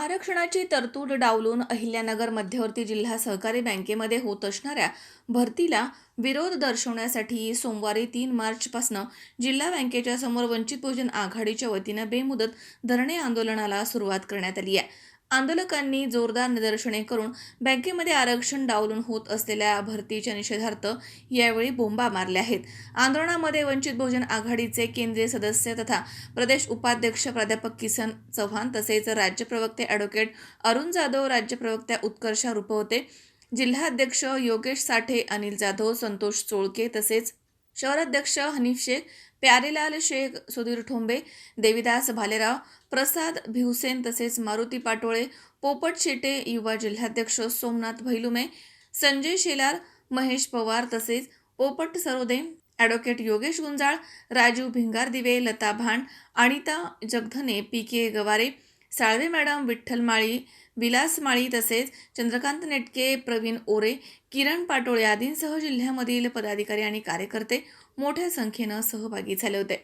आरक्षणाची तरतूद डावलून अहिल्यानगर मध्यवर्ती जिल्हा सहकारी बँकेमध्ये होत असणाऱ्या भरतीला विरोध दर्शवण्यासाठी सोमवारी तीन मार्चपासून जिल्हा बँकेच्या समोर वंचित बहुजन आघाडीच्या वतीनं बेमुदत धरणे आंदोलनाला सुरुवात करण्यात आली आहे. आंदोलकांनी जोरदार निदर्शने करून बँकेमध्ये आरक्षण डावलून होत असलेल्या भरतीच्या निषेधार्थ यावेळी बोंबा मारल्या आहेत. आंदोलनामध्ये वंचित बहुजन आघाडीचे केंद्रीय सदस्य तथा प्रदेश उपाध्यक्ष प्राध्यापक किसन चव्हाण तसेच राज्य प्रवक्ते ॲडव्होकेट अरुण जाधव राज्य प्रवक्त्या उत्कर्षा रुपवते जिल्हाध्यक्ष योगेश साठे अनिल जाधव संतोष चोळके तसेच शहराध्यक्ष हनीफ शेख प्यारेलाल शेख सुधीर ठोंबे देविदास भालेराव प्रसाद भिवसेन तसेच मारुती पाटोळे पोपट शेटे युवा जिल्हाध्यक्ष सोमनाथ भैलुमे संजय शेलार महेश पवार तसेच Popat Sarode advocate Yogesh Gunjal Raju Bhingardive Lata Bhand Anita Jagdhane P K Gaware Salve madam Vitthal Mali Vilas Mali तसेच चंद्रकांत नेटके प्रवीण ओरे किरण पाटोळे आदींसह जिल्ह्यामधील पदाधिकारी आणि कार्यकर्ते मोठ्या संख्येनं सहभागी झाले होते.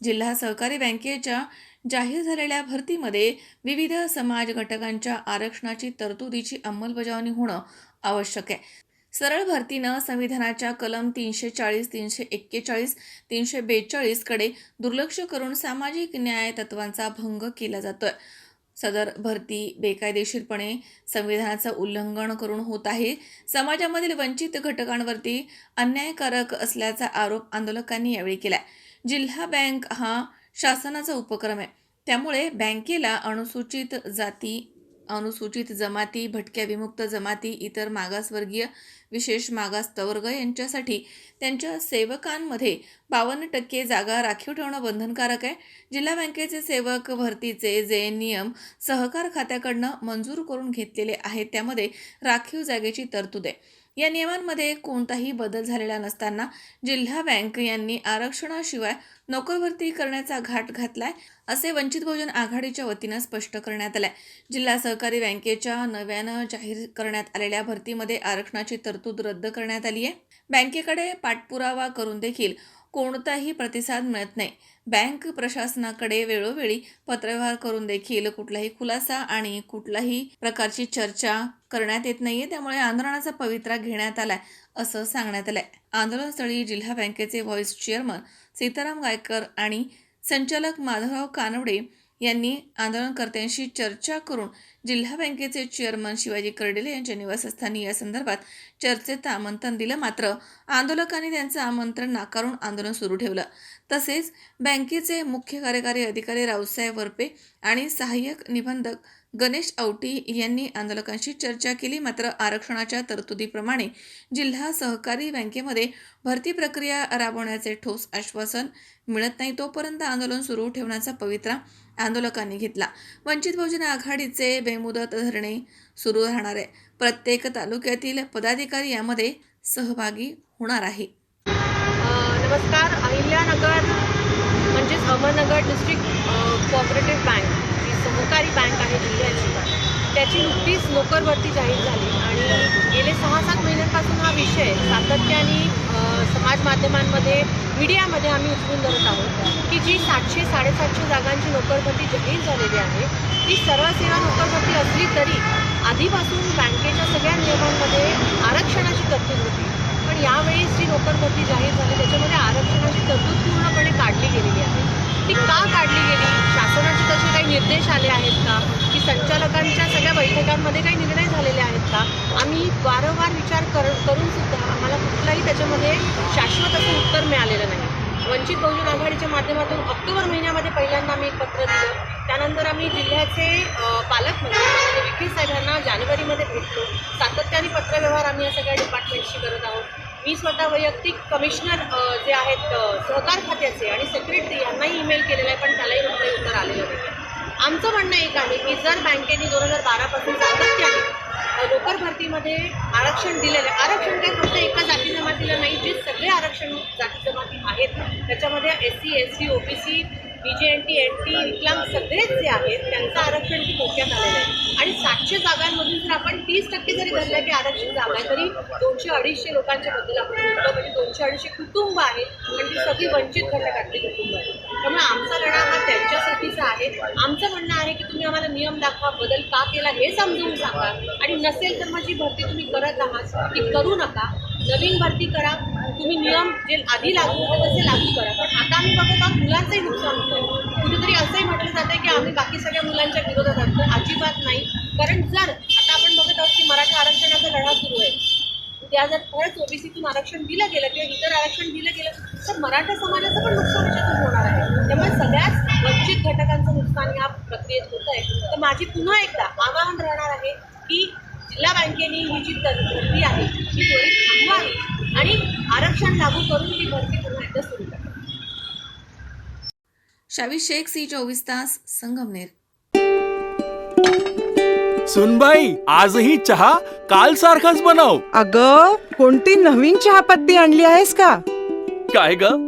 जिल्हा सहकारी बँकेच्या जाहीर झालेल्या भरतीमध्ये विविध समाज घटकांच्या आरक्षणाची तरतुदीची अंमलबजावणी होणं आवश्यक आहे. सरळ भरतीनं संविधानाच्या कलम तीनशे चाळीस तीनशे एक्केचाळीस तीनशे बेचाळीसकडे दुर्लक्ष करून सामाजिक न्याय तत्वांचा भंग केला जातोय. सदर भरती बेकायदेशीरपणे संविधानाचं उल्लंघन करून होत आहे. समाजामधील वंचित घटकांवरती अन्यायकारक असल्याचा आरोप आंदोलकांनी यावेळी केला जिल्हा बँक हा शासनाचा उपक्रम आहे. त्यामुळे बँकेला अनुसूचित जाती अनुसूचित जमाती भटक्या विमुक्त जमाती इतर मागासवर्गीय विशेष मागास प्रवर्ग यांच्यासाठी त्यांच्या सेवकांमध्ये बावन्न टक्के जागा राखीव ठेवणं बंधनकारक आहे. जिल्हा बँकेचे सेवक भरतीचे जे नियम सहकार खात्याकडनं मंजूर करून घेतलेले आहेत त्यामध्ये राखीव जागेची तरतूद आहे. या नियमांमध्ये कोणताही बदल झालेला नसताना जिल्हा बँक यांनी आरक्षणाशिवाय नोकरभरती करण्याचा घाट घातलाय असे वंचित बहुजन आघाडीच्या वतीनं स्पष्ट करण्यात आलंय. जिल्हा सहकारी बँकेच्या नव्यानं जाहीर करण्यात आलेल्या भरतीमध्ये आरक्षणाची तरतूद रद्द करण्यात आली आहे बँकेकडे पाठपुरावा करून देखील कोणताही प्रतिसाद मिळत नाही. बँक प्रशासनाकडे वेळोवेळी पत्रव्यवहार करून देखील कुठलाही खुलासा आणि कुठलाही प्रकारची चर्चा करण्यात येत नाहीये. त्यामुळे आंदोलनाचा पवित्रा घेण्यात आलाय असं सांगण्यात आलंय. आंदोलनस्थळी जिल्हा बँकेचे व्हॉइस चेअरमन सीताराम गायकर आणि संचालक माधवराव कानवडे यांनी आंदोलनकर्त्यांशी चर्चा करून जिल्हा बँकेचे चेअरमन शिवाजी कर्डिले यांच्या निवासस्थानी या संदर्भात चर्चेत आमंत्रण दिलं. मात्र आंदोलकांनी त्यांचं आमंत्रण नाकारून आंदोलन सुरू ठेवलं. तसेच बँकेचे मुख्य कार्यकारी अधिकारी रावसाहेब वरपे आणि सहाय्यक निबंधक गणेश औटी यांनी आंदोलकांशी चर्चा केली. मात्र आरक्षणाच्या तरतुदीप्रमाणे जिल्हा सहकारी बँकेमध्ये भरती प्रक्रिया राबवण्याचे ठोस आश्वासन मिळत नाही. तोपर्यंत आंदोलन सुरू ठेवण्याचा पवित्रा आंदोलकांनी घेतला. वंचित बहुजन आघाडीचे बेमुदत धरणे सुरू राहणार आहे. प्रत्येक तालुक्यातील पदाधिकारी यामध्ये सहभागी होणार आहे. नमस्कार. Ahilyanagar Ahmednagar district cooperative bank जी सहकारी बँक आहे जिल्ह्याची. त्याची नुकतीच नोकर भरती जाहीर झाली. आणि गेले सहा सात महिन्यांपासून हा विषय सातत्याने समाज माध्यमांमध्ये मीडियामध्ये आम्ही उचलून धरत आहोत की जी सातशे साडेसातशे जागांची नोकर भरती जाहीर झालेली आहे ती सर्व सेवा नोकर भरती असली तरी आधीपासून बँकेच्या सगळ्या नियमांमध्ये आरक्षणाची तरतूद होती. पण यावेळेस जी नोकर भरती जाहीर झाली त्याच्यामध्ये आरक्षणाची तरतूद पूर्णपणे काढली गेलेली आहे ती का काढली गेली शासनाचे तसे काही निर्देश आले आहेत का की संचालकांच्या सगळ्या बैठकांमध्ये काही निर्णय झालेले आहेत का आम्ही वारंवार विचार कर करून सुद्धा आम्हाला कुठलाही त्याच्यामध्ये शाश्वत असं उत्तर मिळालेलं नाही. वंचित बहुजन आघाडीच्या माध्यमातून ऑक्टोबर महिन्यामध्ये पहिल्यांदा आम्ही एक पत्र दिलं. त्यानंतर आम्ही जिल्ह्याचे पालकमंत्री म्हणजे विखे साहेब यांना जानेवारीमध्ये भेटलो. सातत्याने पत्रव्यवहार आम्ही या सगळ्या डिपार्टमेंटशी करत आहोत. मी स्वतः वैयक्तिक कमिशनर जे आहेत सहकार खात्याचे आणि सेक्रेटरी यांनाही ईमेल केलेला आहे पण त्यालाही कुठलंही उत्तर आलेलं नाही. आमचं म्हणणं एक आहे की जर बँकेने दोन हजार बारापासून सातत्याने नोकर भरतीमध्ये आरक्षण दिलेलं आहे. आरक्षण काय फक्त एका जाती जमातीला नाही जे सगळे आरक्षण जाती जमाती आहेत त्याच्यामध्ये S C S C O B C B J N T N T विकलांग सगळेच जे आहेत त्यांचं आरक्षण की धोक्यात आलेलं आहे. आणि सातशे जागांमधून जर आपण तीस टक्के जरी धरलं की आरक्षण जागा आहे तरी दोनशे अडीचशे लोकांच्या बद्दल आपण बोलतो म्हणजे दोनशे अडीचशे कुटुंब आहेत पण ती सगळी वंचित घटकातली कुटुंब आहेत. त्यामुळे आमचा लढा हा त्यांच्यासाठीचा आमचं म्हणणं आहे की तुम्ही आम्हाला नियम दाखवा बदल का केला हे समजून सांगा. आणि नसेल तर मग जी भरती तुम्ही करत आहात ती करू नका. नवीन भरती करा. तुम्ही नियम जे आधी लागू होते तसे लागू करा. पण आता आम्ही बघत आहोत मुलांचंही नुकसान होतं. कुठेतरी असंही म्हटलं जातं की आम्ही बाकी सगळ्या मुलांच्या विरोधात आहोत. तर अजिबात नाही. कारण जर आता आपण बघत आहोत की मराठा आरक्षणाचा लढा सुरू आहे. त्या जर खरंच ओबीसीतून आरक्षण दिलं गेलं किंवा इतर आरक्षण दिलं गेलं तर मराठा समाजाचं पण नुकसान याच्यातून होणार आहे. वंचित घटकांचं नुकसान या प्रक्रियेत होत आहे. तर माझी पुन्हा एकदा आवाहन राहणार आहे की जिल्हा बँकेने ही जी तर- भरती आहे ती त्वरित थांबवावी आणि आरक्षण लागू करून ती भरती पुन्हा एकदा सुरू करावी शावी शेख सी चोवीस तास संगमनेर. सुनबाई आजही चहा काल सारखाच बनव. अग कोणती नवीन चहापत्ती आणली आहेस का? काय ग?